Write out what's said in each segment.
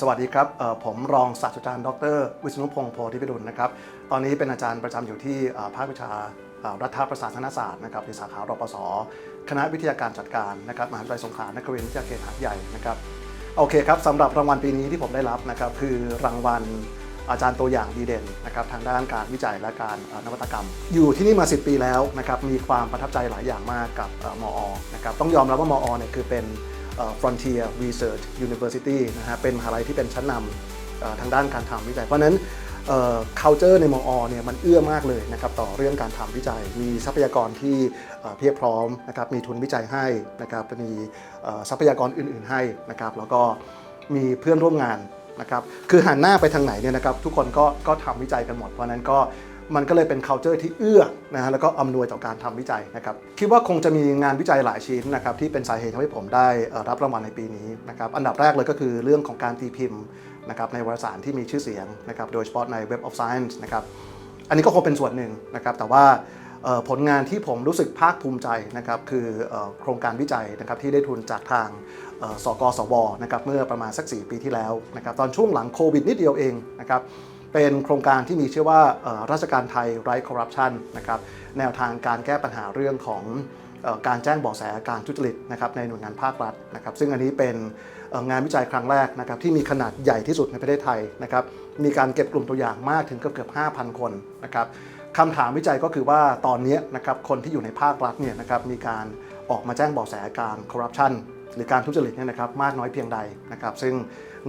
สวัสดีครับผมรองศาสตราจารย์ดร วิษณุพงศ์โพธิพิรุณนะครับ ตอนนี้เป็นอาจารย์ประจำอยู่ที่ภาควิชารัฐประศาสนศาสตร์นะครับในสาขารปศคณะวิทยาการจัดการนะครับมหาวิทยาลัยสงขลานครินทร์วิทยาเขตหาดใหญ่นะครับโอเคครับสำหรับรางวัลปีนี้ที่ผมได้รับนะครับคือรางวัลอาจารย์ตัวอย่างดีเด่นนะครับทางด้านการวิจัยและการนวัตกรรม อยู่ที่นี่มา 10 ปีแล้วนะครับมีความประทับใจหลายอย่างมากกับเอ่อมอนะครับต้องยอมรับว่ามอเนี่ยคือเป็น Frontier Research University นะฮะเป็นมหาลัยที่เป็นชั้นนำทางด้านการทำวิจัย เพราะนั้น culture ในมอเนี่ยมันเอื้อมากเลยนะครับต่อเรื่องการทำวิจัย มีทรัพยากรที่เพียบพร้อมนะครับมีทุนวิจัยให้นะครับมีทรัพยากรอื่น ๆให้นะครับแล้วก็มีเพื่อนร่วมงานนะครับคือหันหน้าไปทางไหนเนี่ยนะครับทุกคนก็ก็ทำวิจัยกันหมด เพราะนั้นก็ มันก็เลยเป็น culture ที่เอื้อนะฮะแล้วก็อำนวยต่อการทำวิจัยนะครับคิดว่าคงจะมีงานวิจัยหลายชิ้นนะครับที่เป็นสาเหตุทำให้ผมได้รับรางวัลในปีนี้นะครับอันดับแรกเลยก็คือเรื่องของการตีพิมพ์นะครับในวารสารที่มีชื่อเสียงนะครับโดยเฉพาะใน Web of Science นะครับอันนี้ก็คงเป็นส่วนหนึ่งนะครับแต่ว่าผลงานที่ผมรู้สึกภาคภูมิใจนะครับคือโครงการวิจัยนะครับที่ได้ทุนจากทางสกสวนะครับเมื่อประมาณสัก 4 ปีที่แล้วนะครับตอนช่วงหลังโควิดนิดเดียวเองนะครับ เป็นโครงการที่มีชื่อว่าราชการไทยไร้คอร์รัปชันนะครับแนวทางการแก้ปัญหาเรื่องของการแจ้งเบาะแสการทุจริตนะครับในหน่วยงานภาครัฐนะครับซึ่งอันนี้เป็นงานวิจัยครั้งแรกนะครับที่มีขนาดใหญ่ที่สุดในประเทศไทยนะครับมีการเก็บกลุ่มตัวอย่างมากถึงเกือบเกือบ5,000 คนนะครับคำถามวิจัยก็คือว่าตอนนี้นะครับคนที่อยู่ในภาครัฐเนี่ยนะครับมีการออกมาแจ้งเบาะแสการคอร์รัปชันหรือการทุจริตเนี่ยนะครับมากน้อยเพียงใดนะครับซึ่ง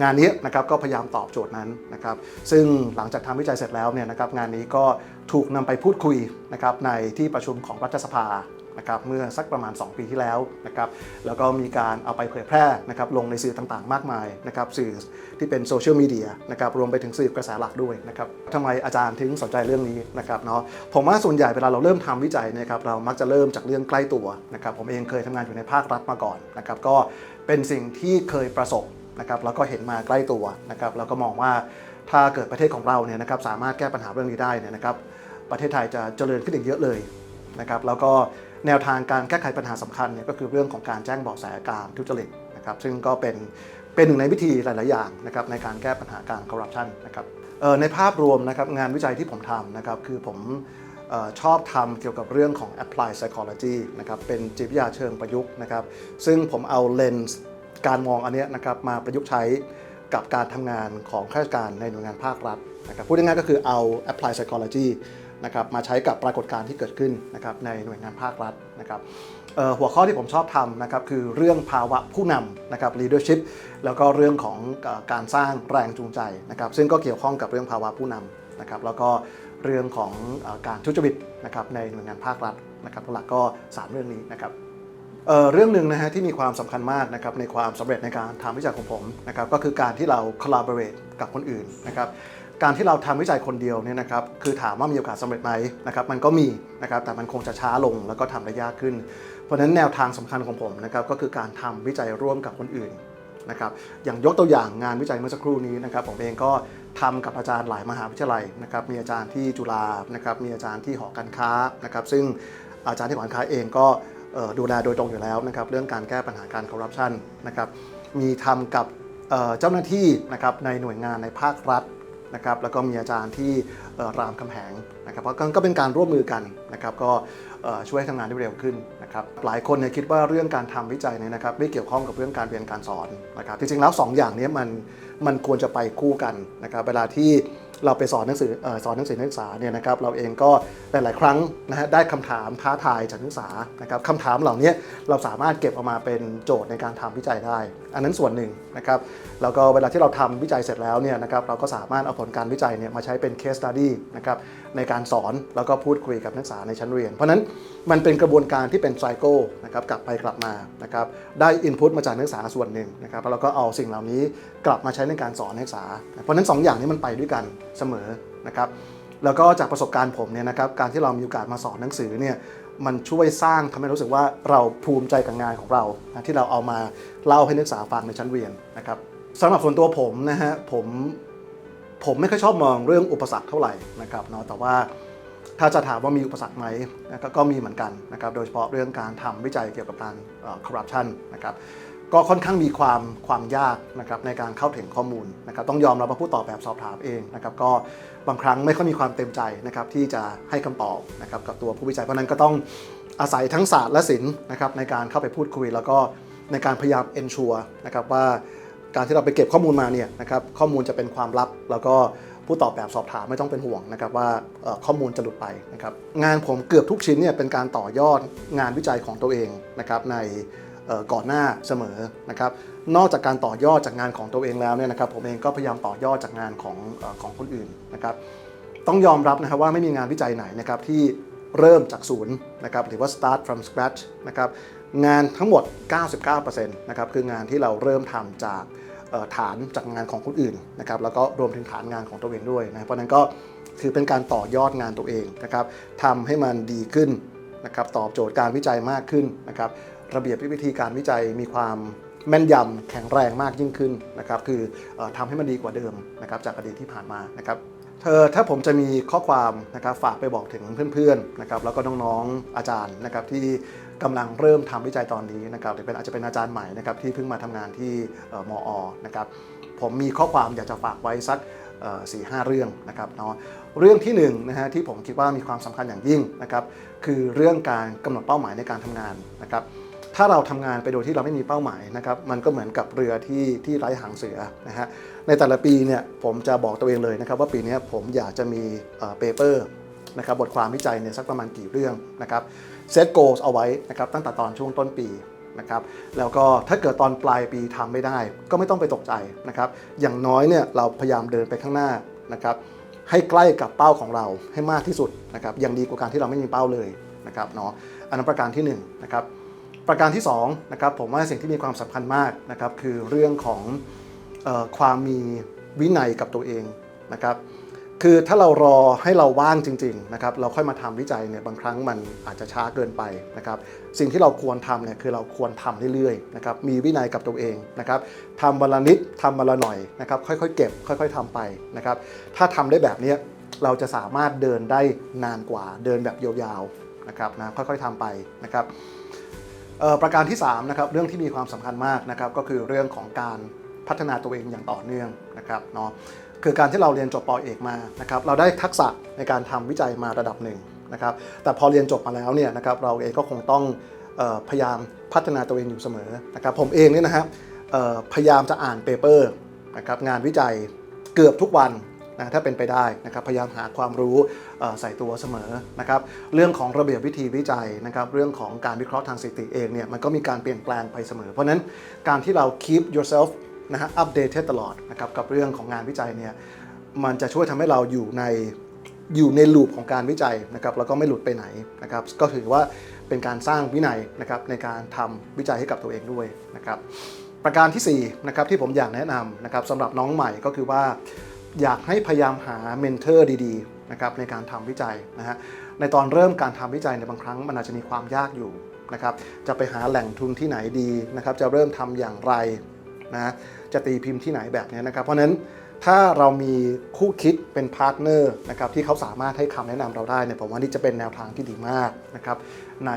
งานนี้นะครับก็พยายามตอบโจทย์นั้นนะครับซึ่งหลังจากทำวิจัยเสร็จแล้วเนี่ยนะครับงานนี้ก็ถูกนำไปพูดคุยนะครับในที่ประชุมของรัฐสภานะครับเมื่อสักประมาณ 2 ปีที่แล้วนะครับแล้วก็มีการเอาไปเผยแพร่นะครับลงในสื่อต่างๆ มากมายนะครับสื่อที่เป็นโซเชียลมีเดียนะครับรวมไปถึงสื่อกระแสหลักด้วยนะครับทำไมอาจารย์ถึงสนใจเรื่องนี้นะครับเนาะผมว่าส่วนใหญ่เวลาเราเริ่มทำวิจัยเนะครับเรามักจะเริ่มจากเรื่องใกล้ตัวนะครับผมเองเคยทำงานอยู่ในภาครัฐมาก่อนนะครับก็เป็นสิ่งที่เคยประสบ นะครับแล้วก็เห็นมาใกล้ตัวนะครับแล้วก็มองว่าถ้าเกิดประเทศของเราเนี่ยนะครับสามารถแก้ปัญหาเรื่องนี้ได้เนี่ยนะครับประเทศไทยจะเจริญขึ้นอีกเยอะเลยนะครับแล้วก็แนวทางการแก้ไขปัญหาสำคัญเนี่ยก็คือเรื่องของการแจ้งเบาะแสการทุจริตนะครับซึ่งก็เป็นเป็นหนึ่งในวิธีหลาย ๆ อย่างนะครับในการแก้ปัญหาการคอร์รัปชันนะครับในภาพรวมนะครับงานวิจัยที่ผมทำนะครับคือผมออชอบทำเกี่ยวกับเรื่องของ applied psychology นะครับเป็นจิตวิทยาเชิงประยุกต์นะครับซึ่งผมเอาเลนส์ การมองอันนี้นะครับมาประยุกต์ใช้กับการทำงานของข้าราชการในหน่วยงานภาครัฐนะครับพูดง่ายๆก็คือเอา applied psychology นะครับมาใช้กับปรากฏการณ์ที่เกิดขึ้นนะครับในหน่วยงานภาครัฐนะครับหัวข้อที่ผมชอบทำนะครับคือเรื่องภาวะผู้นำนะครับ leadership แล้วก็เรื่องของการสร้างแรงจูงใจนะครับ ซึ่งก็เกี่ยวข้องกับเรื่องภาวะผู้นำนะครับ แล้วก็เรื่องของการทุจริตนะครับในหน่วยงานภาครัฐนะครับหลักก็สามเรื่องนี้นะครับ เเรื่องหนึ่งนะฮะที่มีความสำคัญมากนะครับในความสำเร็จในการทำวิจัยของผมนะครับก็คือการที่เรา collaborate กับคนอื่นนะครับการที่เราทำวิจัยคนเดียวเนี่ยนะครับคือถามว่ามีโอกาสสำเร็จไหมนะครับมันก็มีนะครับแต่มันคงจะช้าลงแล้วก็ทำได้ยากขึ้น เพราะฉะนั้นแนวทางสำคัญของผมนะครับก็คือการทำวิจัยร่วมกับคนอื่นนะครับอย่างยกตัวอย่างงานวิจัยเมื่อสักครู่นี้นะครับผมเองก็ทำกับอาจารย์หลายมหาวิทยาลัยนะครับมีอาจารย์ที่จุฬานะครับมีอาจารย์ที่หอการค้านะครับซึ่งอาจารย์ที่หอการค้าเองก็ ดูแลโดยตรงอยู่แล้วนะครับเรื่องการแก้ปัญหาการคอร์รัปชันนะครับมีทำกับเจ้าหน้าที่นะครับในหน่วยงานในภาครัฐนะครับแล้วก็มีอาจารย์ที่รามคำแหงนะครับเพราะก็เป็นการร่วมมือกันนะครับก็ช่วยให้งานได้เร็วขึ้นนะครับหลายคนเนี่ยคิดว่าเรื่องการทำวิจัยเนี่ยนะครับไม่เกี่ยวข้องกับเรื่องการเรียนการสอนนะครับจริงๆแล้ว 2 อย่างนี้มันมันควรจะไปคู่กันนะครับเวลาที่ เราไปสอนหนังสืออสอนหนังสือนักศึกษาเนี่ยนะครับเราเองก็หลาย ๆ ครั้งนะฮะได้คำถามท้าทายจากนักศึกษานะครับคำถามเหล่านี้เราสามารถเก็บออกมาเป็นโจทย์ในการทำวิจัยได้ อันนั้นส่วนหนึ่งนะครับแล้วก็เวลาที่เราทำวิจัยเสร็จแล้วเนี่ยนะครับเราก็สามารถเอาผลการวิจัยเนี่ยมาใช้เป็น case study นะครับในการสอนแล้วก็พูดคุยกับนักศึกษาในชั้นเรียน เพราะนั้นมันเป็นกระบวนการที่เป็นไซเคิลนะครับกลับไปกลับมานะครับได้ input มาจากนักศึกษาส่วนหนึ่งนะครับแล้วเราก็เอาสิ่งเหล่านี้กลับมาใช้ในการสอนนักศึกษา เพราะฉะนั้นสองอย่างนี้มันไปด้วยกันเสมอนะครับแล้วก็จากประสบการณ์ผมเนี่ยนะครับการที่เรามีโอกาสมาสอนหนังสือเนี่ยมันช่วยสร้างทำให้รู้สึกว่าเราภูมิใจกับงานของเรานะที่เราเอามาเล่าให้นักศึกษาฟังในชั้นเรียนนะครับสำหรับส่วนตัวผมนะฮะผมผมไม่ค่อยชอบมองเรื่องอุปสรรคเท่าไหร่นะครับเนาะแต่ว่าถ้าจะถามว่ามีอุปสรรคไหมนะก็ก็มีเหมือนกันนะครับโดยเฉพาะเรื่องการทำวิจัยเกี่ยวกับการคอร์รัปชันนะครับ ก็ค่อนข้างมีความความยากนะครับในการเข้าถึงข้อมูลนะครับต้องยอมรับว่าผู้ตอบแบบสอบถามเองนะครับก็บางครั้งไม่ค่อยมีความเต็มใจนะครับที่จะให้คำตอบนะครับกับตัวผู้วิจัยเพราะนั้นก็ต้องอาศัยทั้งศาสตร์และศิลป์นะครับในการเข้าไปพูดคุย แล้วก็ในการพยายาม ensure นะครับว่าการที่เราไปเก็บข้อมูลมาเนี่ยนะครับข้อมูลจะเป็นความลับ แล้วก็ผู้ตอบแบบสอบถามไม่ต้องเป็นห่วงนะครับว่าข้อมูลจะหลุดไปนะครับงานผมเกือบทุกชิ้นเนี่ยเป็นการต่อยอดงานวิจัยของตัวเองนะครับใน ก่อนหน้าเสมอนะครับนอกจากการต่อยอดจากงานของตัวเองแล้วเนี่ยนะครับผมเองก็พยายามต่อยอดจากงานของอของคนอื่นนะครับต้องยอมรับนะครับว่าไม่มีงานวิจัยไหนนะครับที่เริ่มจากศูนย์นะครับหรือว่า start from scratch นะครับงานทั้งหมด 99%นะครับคืองานที่เราเริ่มทำจากฐานจากงานของคนอื่นนะครับแล้วก็รวมถึงฐานงานของตัวเองด้วยนะเพราะนั้นก็ถือเป็นการต่อยอดงานตัวเองนะครับทำให้มันดีขึ้นนะครับตอบโจทย์การวิจัยมากขึ้นนะครับ ระเบียบวิธีการวิจัยมีความแม่นยำแข็งแรงมากยิ่งขึ้นนะครับคืออทำให้มันดีกว่าเดิมนะครับจากอดีตที่ผ่านมานะครับเธอถ้าผมจะมีข้อความนะครับฝากไปบอกถึงเพื่อนๆนะครับแล้วก็น้องๆอาจารย์นะครับที่กำลังเริ่มทำวิจัยตอนนี้นะครับหรือเป็นอาจจะเป็นอาจารย์ใหม่นะครับที่เพิ่งมาทำงานที่เอ่อมอนะครับผมมีข้อความอยากจะฝากไว้สักสี่ห้าเรื่องนะครับเนาะเรื่องที่หนึ่งนะฮะที่ผมคิดว่ามีความสำคัญอย่างยิ่งนะครับคือเรื่องการกำหนดเป้าหมายในการทำงานนะครับ ถ้าเราทำงานไปโดยที่เราไม่มีเป้าหมายนะครับมันก็เหมือนกับเรือที่ที่ไร้หางเสือนะฮะในแต่ละปีเนี่ยผมจะบอกตัวเองเลยนะครับว่าปีนี้ผมอยากจะมีเปเปอร์นะครับบทความวิจัยเนี่ยสักประมาณกี่เรื่องนะครับเซตโกลเอาไว้นะครับตั้งแต่ตอนช่วงต้นปีนะครับแล้วก็ถ้าเกิดตอนปลายปีทำไม่ได้ก็ไม่ต้องไปตกใจนะครับอย่างน้อยเนี่ยเราพยายามเดินไปข้างหน้านะครับให้ใกล้กับเป้าของเราให้มากที่สุดนะครับยังดีกว่าการที่เราไม่มีเป้าเลยนะครับเนาะอันนั้นประการที่หนึ่งนะครับ ประการที่2นะครับผมว่าสิ่งที่มีความสำคัญมากนะครับคือเรื่องของออความมีวินัยกับตัวเองนะครับคือถ้าเรารอให้เราว่างจริงๆนะครับเราค่อยมาทำวิจัยเนี่ยบางครั้งมันอาจจะช้าเกินไปนะครับสิ่งที่เราควรทำเนี่ยคือเราควรทำเรื่อยๆนะครับมีวินัยกับตัวเองนะครับทำวันละนิดทำวันละหน่อยนะครับค่อยๆเก็บ ค่อย ๆทำไปนะครับถ้าทำได้แบบนี้เราจะสามารถเดินได้นานกว่าเดินแบบยาวๆนะครับนะค่อยๆทำไปนะครับ ประการที่3นะครับเรื่องที่มีความสำคัญมากนะครับก็คือเรื่องของการพัฒนาตัวเองอย่างต่อเนื่องนะครับเนาะคือการที่เราเรียนจบปอเอกมานะครับเราได้ทักษะในการทำวิจัยมาระดับหนึ่งนะครับแต่พอเรียนจบมาแล้วเนี่ยนะครับเราเองก็คงต้องออพยายามพัฒนาตัวเองอยู่เสมอนะครับผมเองเนี่ยนะฮะเอ่อพยายามจะอ่านเปเปอร์นะครับงานวิจัยเกือบทุกวัน นะถ้าเป็นไปได้นะครับพยายามหาความรู้ใส่ตัวเสมอนะครับเรื่องของระเบียบวิธีวิจัยนะครับเรื่องของการวิเคราะห์ทางสถิติเองเนี่ยมันก็มีการเปลี่ยนแปลงไปเสมอ เพราะนั้นการที่เรา keep yourself นะฮะ updated ตลอดนะครับกับเรื่องของงานวิจัยเนี่ยมันจะช่วยทำให้เราอยู่ในอยู่ในลูปของการวิจัยนะครับแล้วก็ไม่หลุดไปไหนนะครับก็ถือว่าเป็นการสร้างวินัยนะครับในการทำวิจัยให้กับตัวเองด้วยนะครับประการที่4นะครับที่ผมอยากแนะนำนะครับสำหรับน้องใหม่ก็คือว่า อยากให้พยายามหาเมนเทอร์ดีๆนะครับในการทำวิจัยนะฮะในตอนเริ่มการทำวิจัยในบางครั้งมันอาจจะมีความยากอยู่นะครับจะไปหาแหล่งทุนที่ไหนดีนะครับจะเริ่มทำอย่างไรนะจะตีพิมพ์ที่ไหนแบบนี้นะครับ เพราะฉะนั้นถ้าเรามีคู่คิดเป็นพาร์ทเนอร์นะครับที่เขาสามารถให้คำแนะนำเราได้เนี่ยผมว่านี่จะเป็นแนวทางที่ดีมากนะครับใน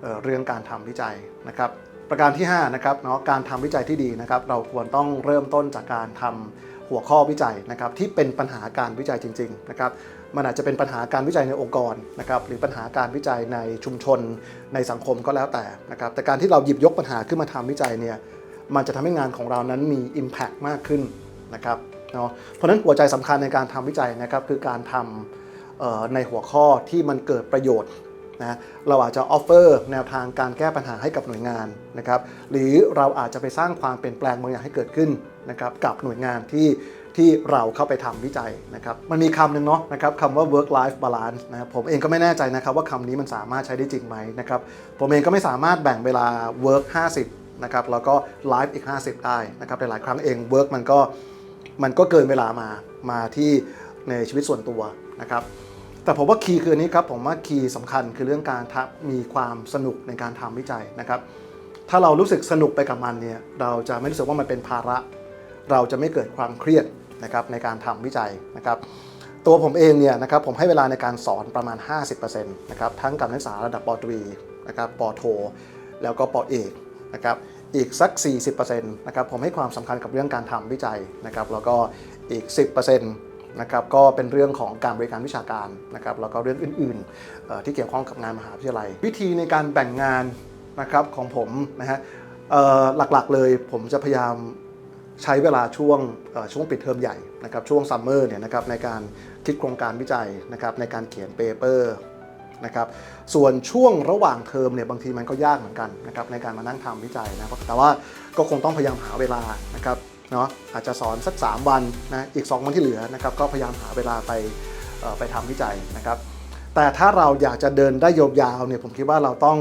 เเรื่องการทำวิจัยนะครับประการที่5นะครับเนาะการทำวิจัยที่ดีนะครับเราควรต้องเริ่มต้นจากการทำ หัวข้อวิจัยนะครับที่เป็นปัญหาการวิจัยจริงๆนะครับมันอาจจะเป็นปัญหาการวิจัยในองค์กรนะครับหรือปัญหาการวิจัยในชุมชนในสังคมก็แล้วแต่นะครับแต่การที่เราหยิบยกปัญหาขึ้นมาทำวิจัยเนี่ยมันจะทำให้งานของเรานั้นมี Impact มากขึ้นนะครับเนาะเพราะนั้นหัวใจสำคัญในการทำวิจัยนะครับคือการทำในหัวข้อที่มันเกิดประโยชน์ นะเราอาจจะออฟเฟอร์แนวทางการแก้ปัญหาให้กับหน่วยงานนะครับหรือเราอาจจะไปสร้างความเปลี่ยนแปลงบางอย่างให้เกิดขึ้นนะครับกับหน่วยงานที่ที่เราเข้าไปทำวิจัยนะครับมันมีคำหนึ่งเนาะนะครับคำว่า work life balance นะครับผมเองก็ไม่แน่ใจนะครับว่าคำนี้มันสามารถใช้ได้จริงไหมนะครับผมเองก็ไม่สามารถแบ่งเวลา work 50นะครับแล้วก็ life อีก 50 ได้นะครับหลายๆครั้งเอง work มันก็มันก็เกินเวลามามาที่ในชีวิตส่วนตัวนะครับ แต่ผมว่าคีย์คืออันนี้ครับผมว่าคีย์สำคัญคือเรื่องการมีความสนุกในการทำวิจัยนะครับ ถ้าเรารู้สึกสนุกไปกับมันเนี่ยเราจะไม่รู้สึกว่ามันเป็นภาระ เราจะไม่เกิดความเครียดนะครับในการทำวิจัยนะครับ ตัวผมเองเนี่ยนะครับผมให้เวลาในการสอนประมาณ 50%นะครับทั้งกับนักศึกษาระดับปตรีนะครับปโท แล้วก็ปอเอกนะครับอีกสัก 40%นะครับผมให้ความสำคัญกับเรื่องการทำวิจัยนะครับแล้วก็อีก 10%น นะครับก็เป็นเรื่องของการบริการวิชาการนะครับแล้วก็เรื่องอื่นๆที่เกี่ยวข้องกับงานมหาวิทยาลัย วิธีในการแบ่งงานนะครับของผมนะฮะหลักๆเลยผมจะพยายามใช้เวลาช่วงช่วงปิดเทอมใหญ่นะครับช่วงซัมเมอร์เนี่ยนะครับในการคิดโครงการวิจัยนะครับในการเขียนเปเปอร์นะครับส่วนช่วงระหว่างเทอมเนี่ยบางทีมันก็ยากเหมือนกันนะครับในการมานั่งทำวิจัยนะครับแต่ว่าก็คงต้องพยายามหาเวลานะครับ เนาะอาจจะสอนสัก 3 วันนะอีก 2 วันที่เหลือนะครับก็พยายามหาเวลาไปไปทำวิจัยนะครับ แต่ถ้าเราอยากจะเดินได้ยาวๆเนี่ยผมคิดว่าเราต้อง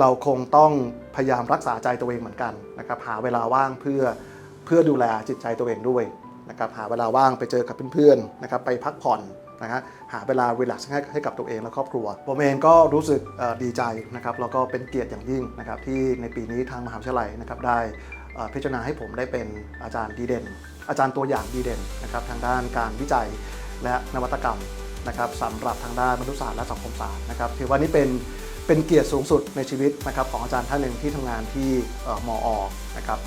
เราคงต้องพยายามรักษาใจตัวเองเหมือนกันนะครับหาเวลาว่างเพื่อเพื่อดูแลจิตใจตัวเองด้วยนะครับหาเวลาว่างไปเจอกับเพื่อนๆนะครับไปพักผ่อนนะฮะหาเวลา relax ให้ให้กับตัวเองและครอบครัวผมเองก็รู้สึกดีใจนะครับแล้วก็เป็นเกียรติอย่างยิ่งนะครับที่ในปีนี้ทางมหาวิทยาลัยนะครับได้ พิจารณาให้ผมได้เป็นอาจารย์ดีเด่น อาจารย์ตัวอย่างดีเด่นนะครับทางด้านการวิจัยและนวัตกรรมนะครับสำหรับทางด้านมนุษยศาสตร์และสังคมศาสตร์นะครับถือว่านี่เป็นเป็นเกียรติสูงสุดในชีวิตนะครับของอาจารย์ท่านหนึ่งที่ทำงานที่เอ่อนะครับ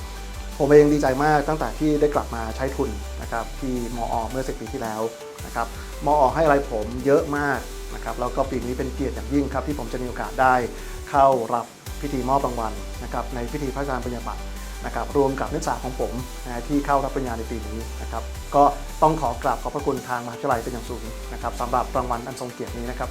ผมเองดีใจมากตั้งแต่ที่ได้กลับมาใช้ทุนนะครับที่มออเมื่อสิปีที่แล้วนะครับมอให้อะไรผมเยอะมากนะครับแล้วก็ปีนี้เป็นเกียรติอย่างยิ่งครับที่ผมจะมีโอกาสได้เข้ารับพิธีมอบรางวัลนะครับในพิธีพระราชทานปริญญาบัตร นะครับรวมกับนักศึกษาของผมนะที่เข้ารับปริญญาในปีนี้นะครับก็ต้องขอกราบขอบพระคุณทางมหาวิทยาลัยเป็นอย่างสูงนะครับสำหรับรางวัลอันทรงเกียรตินี้นะครับ